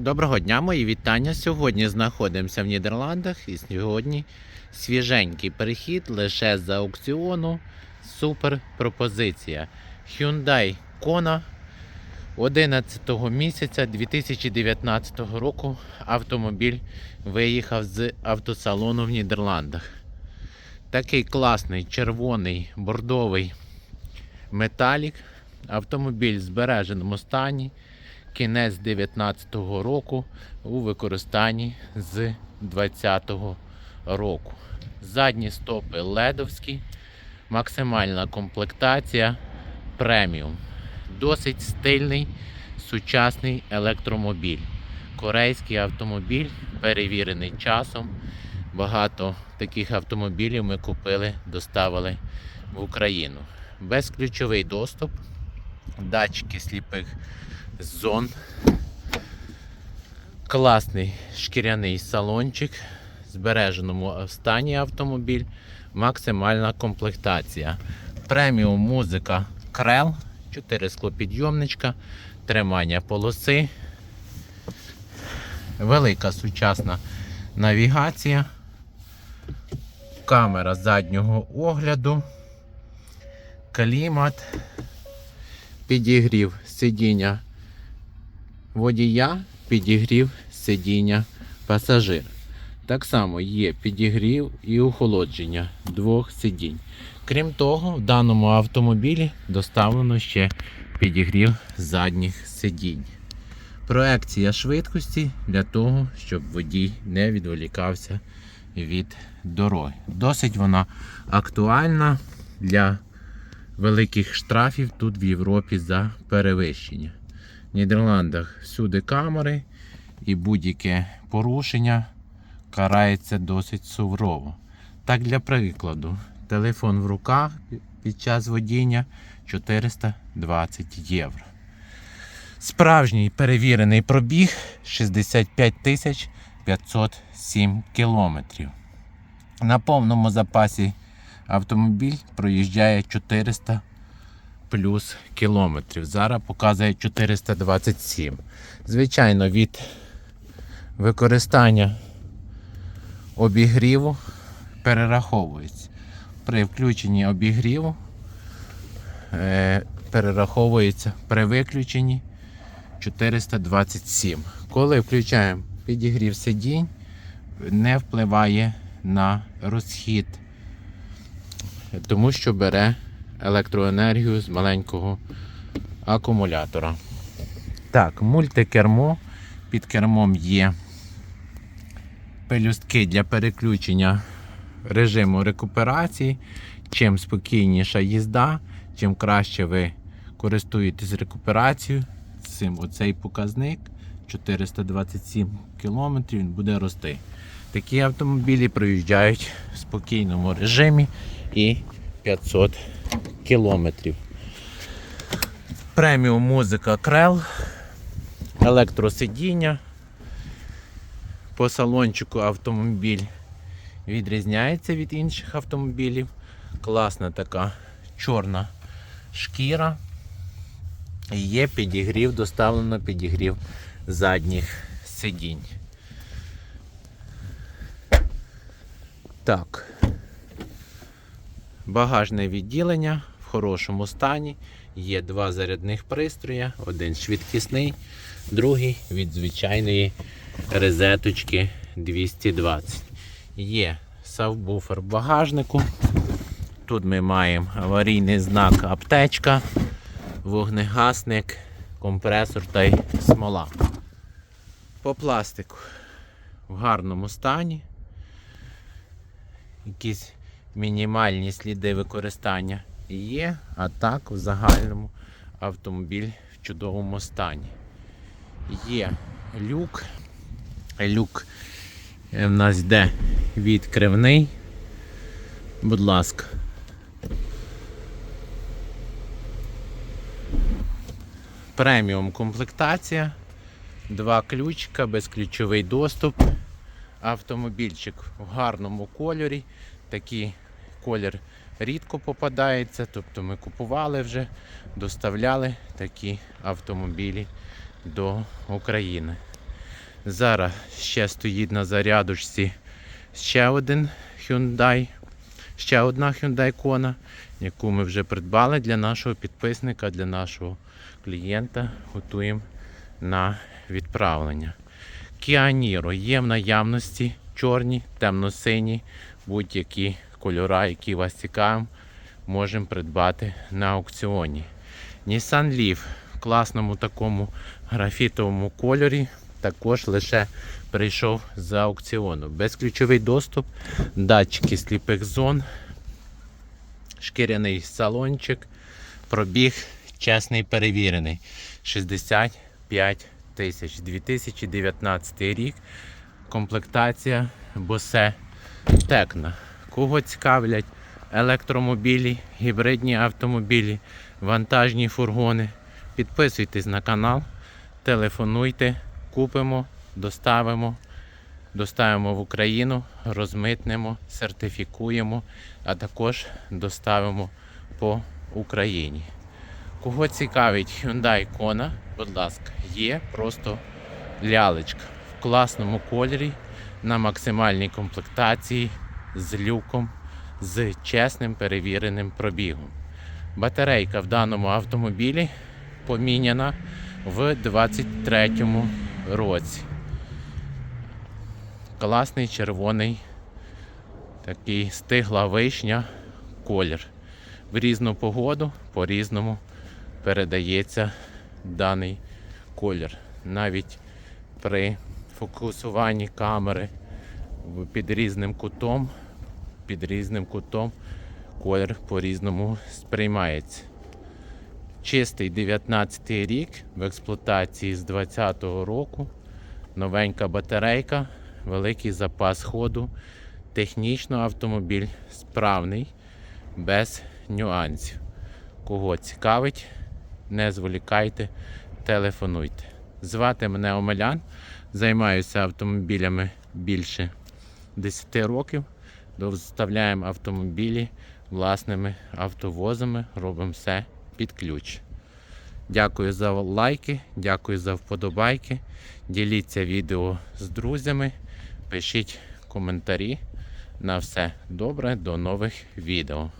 Доброго дня, мої вітання. Сьогодні знаходимося в Нідерландах і сьогодні свіженький перехід лише з аукціону. Супер пропозиція. Hyundai Kona 11 місяця 2019 року автомобіль виїхав з автосалону в Нідерландах. Такий класний червоний бордовий металік. Автомобіль в збереженому стані кінець 19-го року у використанні з 20-го року. Задні стопи ледовські, максимальна комплектація преміум. Досить стильний сучасний електромобіль. Корейський автомобіль, перевірений часом. Багато таких автомобілів ми купили, доставили в Україну. Безключовий доступ, датчики сліпих зон. Класний шкіряний салончик, збереженому стані автомобіль, максимальна комплектація. Преміум музика Крел, 4 склопідйомничка, тримання полоси, велика сучасна навігація, камера заднього огляду, клімат, підігрів сидіння водія, підігрів сидіння пасажира. Так само є підігрів і охолодження двох сидінь. Крім того, в даному автомобілі доставлено ще підігрів задніх сидінь. Проекція швидкості для того, щоб водій не відволікався від дороги. Досить вона актуальна для великих штрафів тут в Європі за перевищення. Нідерландах всюди камери і будь-яке порушення карається досить суворо. Так, для прикладу, телефон в руках під час водіння 420 євро. Справжній перевірений пробіг 65 тисяч 507 кілометрів. На повному запасі автомобіль проїжджає 400 плюс кілометрів. Зараз показує 427. Звичайно, від використання обігріву перераховується. При включенні обігріву е, перераховується при виключенні 427. Коли включаємо підігрів сидінь, не впливає на розхід, тому що бере електроенергію з маленького акумулятора. Так, мультикермо. Під кермом є пелюстки для переключення режиму рекуперації. Чим спокійніша їзда, чим краще ви користуєтесь рекуперацією, цим оцей показник 427 км він буде рости. Такі автомобілі проїжджають в спокійному режимі і 500 кілометрів. Преміум музика Крел, електросидіння. По салончику автомобіль відрізняється від інших автомобілів. Класна така чорна шкіра. Є підігрів, доставлено підігрів задніх сидінь. Так. Багажне відділення в хорошому стані. Є два зарядних пристрої, один швидкісний, другий від звичайної розеточки 220. Є сабвуфер в багажнику. Тут ми маємо аварійний знак аптечка, вогнегасник, компресор та й смола. По пластику в гарному стані. Якісь мінімальні сліди використання є, а так в загальному автомобіль в чудовому стані. Є люк. Люк е, в нас йде відкривний. Будь ласка. Преміум комплектація, два ключика, безключовий доступ. Автомобільчик в гарному кольорі. Такий колір рідко попадається. Тобто ми купували вже, доставляли такі автомобілі до України. Зараз ще стоїть на зарядочці ще один Hyundai, ще одна Hyundai Kona, яку ми вже придбали для нашого підписника, для нашого клієнта. Готуємо на відправлення. Kia Niro є в наявності чорні, темно-сині, будь-які кольори, які вас цікавлять, можемо придбати на аукціоні. Nissan Leaf в класному такому графітовому кольорі також лише прийшов з аукціону. Безключовий доступ, датчики сліпих зон, шкіряний салончик, пробіг чесний перевірений. 65 тисяч. 2019 рік. Комплектація Bose Tecna. Кого цікавлять електромобілі, гібридні автомобілі, вантажні фургони. Підписуйтесь на канал, телефонуйте, купимо, доставимо, доставимо в Україну, розмитнемо, сертифікуємо, а також доставимо по Україні. Кого цікавить Hyundai Kona, будь ласка, є просто лялечка в класному кольорі на максимальній комплектації з люком, з чесним перевіреним пробігом. Батарейка в даному автомобілі поміняна в 23-му році. Класний червоний такий стигла вишня колір. В різну погоду по-різному передається даний колір. Навіть при фокусуванні камери під різним кутом, під різним кутом колір по-різному сприймається. Чистий 19 рік в експлуатації з 20-го року. Новенька батарейка, великий запас ходу. Технічно автомобіль справний, без нюансів. Кого цікавить, не зволікайте, телефонуйте. Звати мене Омелян, займаюся автомобілями більше 10 років. Доставляємо автомобілі власними автовозами, робимо все під ключ. Дякую за лайки, дякую за вподобайки. Діліться відео з друзями, пишіть коментарі. На все добре, до нових відео.